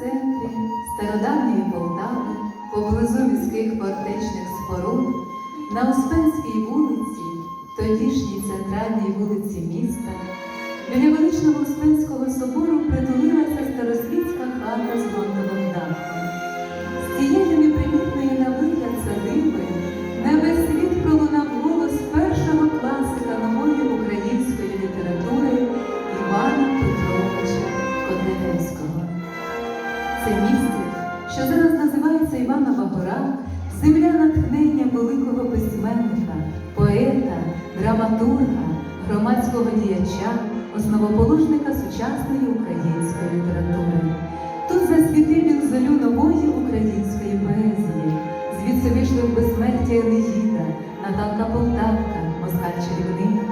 центрі стародавньої Полтави, поблизу міських фортечних споруд, на Успенській вулиці, тодішній центральній вулиці міста, біля величного Успенського собору притулилася називається Іванова Гора, земля натхнення великого письменника, поета, драматурга, громадського діяча, основоположника сучасної української літератури. Тут засвітив він зорю нової української поезії. Звідси вийшли в безсмертя Енеїда, Наталка Полтавка, Москаль Чарівник.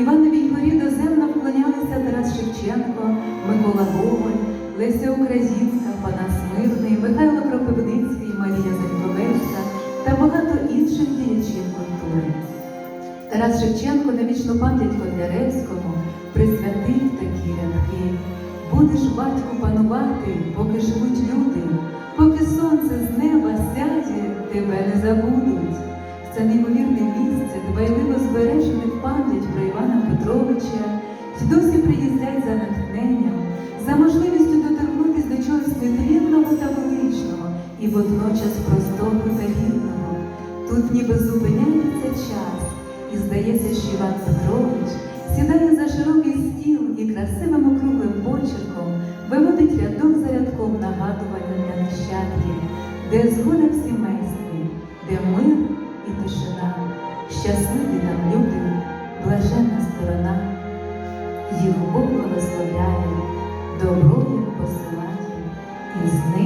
Івановій горі доземно вклонялися Тарас Шевченко, Микола Гоголь, Леся Українка, інших діячів культури. Тарас Шевченко на вічну пам'ять Котляревському присвятив такі рядки. Будеш, батьку, панувати, поки живуть люди, поки сонце з неба сяє, тебе не забудуть. Це неймовірне місце дбайливо збережене в пам'ять про Івана Петровича, й досі приїздять за натхненням, за можливістю доторкнутися до чогось нетлінного та величного і водночас простого та гідного. Тут ніби зупиняється час, і здається, що Іван Петрович сідає за широкий стіл і красивим округлим почерком виводить рядок за рядком нагадування для нащадків, де згода в сімействі, де мир і тишина, щасливі там люди, блаженна сторона, їх Бог благословляє, добро їм посилає і з